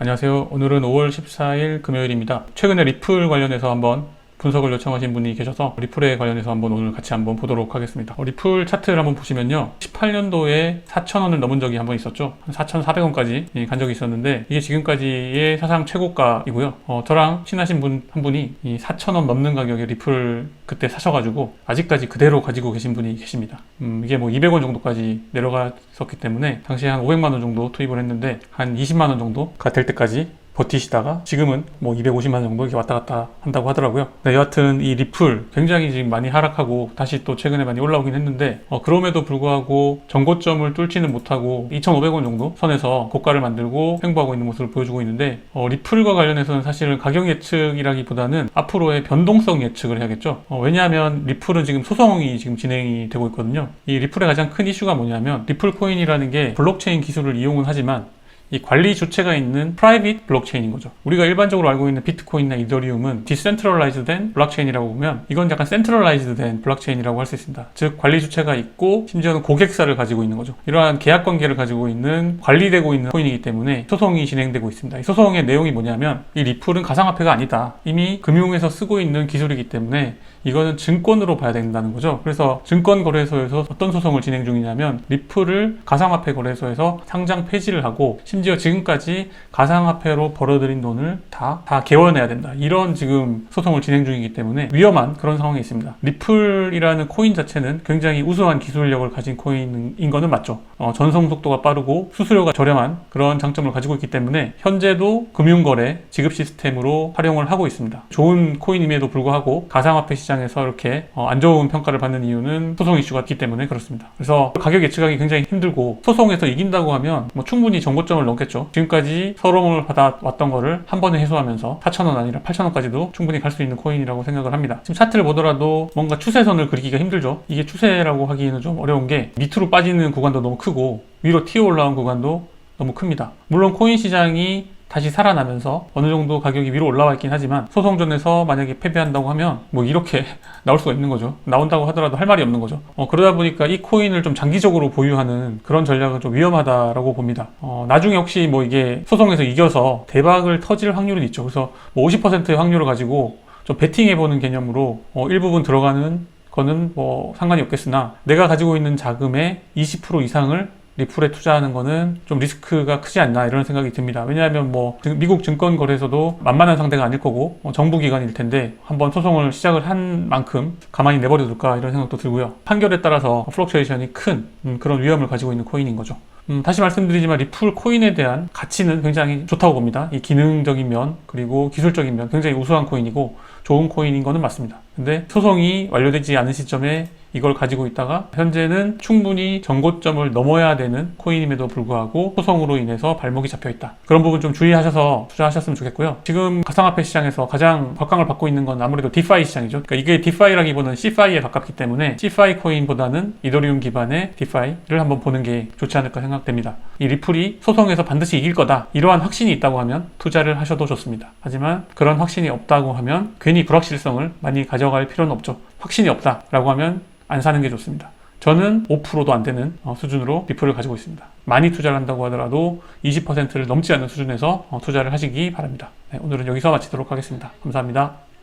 안녕하세요. 오늘은 5월 14일 금요일입니다. 최근에 리플 관련해서 한번 분석을 요청하신 분이 계셔서 리플에 관련해서 한번 오늘 같이 한번 보도록 하겠습니다. 어, 리플 차트를 한번 보시면요. 18년도에 4,000원을 넘은 적이 한 번 있었죠. 한 4,400원까지 간 적이 있었는데 이게 지금까지의 사상 최고가이고요. 어, 저랑 친하신 분 한 분이 이 4,000원 넘는 가격에 리플 그때 사셔가지고 아직까지 그대로 가지고 계신 분이 계십니다. 음, 이게 뭐 200원 정도까지 내려갔었기 때문에 당시에 한 500만 원 정도 투입을 했는데 한 20만 원 정도가 될 때까지 버티시다가 지금은 뭐 250만 정도 이렇게 왔다 갔다 한다고 하더라고요. 네, 여하튼 이 리플 굉장히 지금 많이 하락하고 다시 또 최근에 많이 올라오긴 했는데 어, 그럼에도 불구하고 정고점을 뚫지는 못하고 2,500원 정도 선에서 고가를 만들고 횡보하고 있는 모습을 보여주고 있는데 어, 리플과 관련해서는 사실은 가격 예측이라기보다는 앞으로의 변동성 예측을 해야겠죠. 어, 왜냐하면 리플은 지금 소송이 지금 진행이 되고 있거든요. 이 리플의 가장 큰 이슈가 뭐냐면 리플 코인이라는 게 블록체인 기술을 이용은 하지만 이 관리 주체가 있는 프라이빗 블록체인인 거죠. 우리가 일반적으로 알고 있는 비트코인이나 이더리움은 디센트럴라이즈된 블록체인이라고 보면 이건 약간 센트럴라이즈된 블록체인이라고 할 수 있습니다. 즉 관리 주체가 있고 심지어는 고객사를 가지고 있는 거죠. 이러한 계약 관계를 가지고 있는 관리되고 있는 코인이기 때문에 소송이 진행되고 있습니다. 이 소송의 내용이 뭐냐면 이 리플은 가상화폐가 아니다. 이미 금융에서 쓰고 있는 기술이기 때문에 이거는 증권으로 봐야 된다는 거죠. 그래서 증권 거래소에서 어떤 소송을 진행 중이냐면 리플을 가상화폐 거래소에서 상장 폐지를 하고 심 지어 지금까지 가상화폐로 벌어들인 돈을 다, 다 개원해야 된다. 이런 지금 소송을 진행 중이기 때문에 위험한 그런 상황이 있습니다. 리플이라는 코인 자체는 굉장히 우수한 기술력을 가진 코인인 거는 맞죠. 어, 전송 속도가 빠르고 수수료가 저렴한 그런 장점을 가지고 있기 때문에 현재도 금융거래 지급 시스템으로 활용을 하고 있습니다. 좋은 코인임에도 불구하고 가상화폐 시장에서 이렇게 어, 안 좋은 평가를 받는 이유는 소송 이슈가 있기 때문에 그렇습니다. 그래서 가격 예측하기 굉장히 힘들고 소송에서 이긴다고 하면 뭐 충분히 정고점을 넘겠죠. 지금까지 서름을 받아왔던 거를 한 번에 해소하면서 4,000원 아니라 8,000원까지도 충분히 갈 수 있는 코인이라고 생각을 합니다. 지금 차트를 보더라도 뭔가 추세선을 그리기가 힘들죠. 이게 추세라고 하기에는 좀 어려운 게 밑으로 빠지는 구간도 너무 크고 위로 튀어 올라온 구간도 너무 큽니다. 물론 코인 시장이 다시 살아나면서 어느 정도 가격이 위로 올라와 있긴 하지만 소송전에서 만약에 패배한다고 하면 뭐 이렇게 나올 수가 있는 거죠. 나온다고 하더라도 할 말이 없는 거죠. 어, 그러다 보니까 이 코인을 좀 장기적으로 보유하는 그런 전략은 좀 위험하다라고 봅니다. 어, 나중에 혹시 뭐 이게 소송에서 이겨서 대박을 터질 확률은 있죠. 그래서 뭐 50%의 확률을 가지고 좀 베팅해보는 개념으로 어, 일부분 들어가는 거는 뭐 상관이 없겠으나 내가 가지고 있는 자금의 20% 이상을 리플에 투자하는 거는 좀 리스크가 크지 않나 이런 생각이 듭니다. 왜냐하면 뭐 증- 미국 증권 거래소도 만만한 상대가 아닐 거고 어, 정부 기관일 텐데 한번 소송을 시작을 한 만큼 가만히 내버려 둘까 이런 생각도 들고요. 판결에 따라서 플럭츄에이션이 큰 음, 그런 위험을 가지고 있는 코인인 거죠. 음, 다시 말씀드리지만 리플 코인에 대한 가치는 굉장히 좋다고 봅니다. 이 기능적인 면 그리고 기술적인 면 굉장히 우수한 코인이고 좋은 코인인 거는 맞습니다. 근데 소송이 완료되지 않은 시점에 이걸 가지고 있다가 현재는 충분히 정고점을 넘어야 되는 코인임에도 불구하고 소송으로 인해서 발목이 잡혀 있다. 그런 부분 좀 주의하셔서 투자하셨으면 좋겠고요. 지금 가상화폐 시장에서 가장 각광을 받고 있는 건 아무래도 디파이 시장이죠. 그러니까 이게 디파이라기보다는 CFI에 가깝기 때문에 CFI 코인보다는 이더리움 기반의 디파이를 한번 보는 게 좋지 않을까 생각됩니다. 이 리플이 소송에서 반드시 이길 거다. 이러한 확신이 있다고 하면 투자를 하셔도 좋습니다. 하지만 그런 확신이 없다고 하면 괜히 불확실성을 많이 가져갈 필요는 없죠. 확신이 없다라고 하면 안 사는 게 좋습니다. 저는 5%도 안 되는 어, 수준으로 리플을 가지고 있습니다. 많이 투자를 한다고 하더라도 20%를 넘지 않는 수준에서 어, 투자를 하시기 바랍니다. 네, 오늘은 여기서 마치도록 하겠습니다. 감사합니다.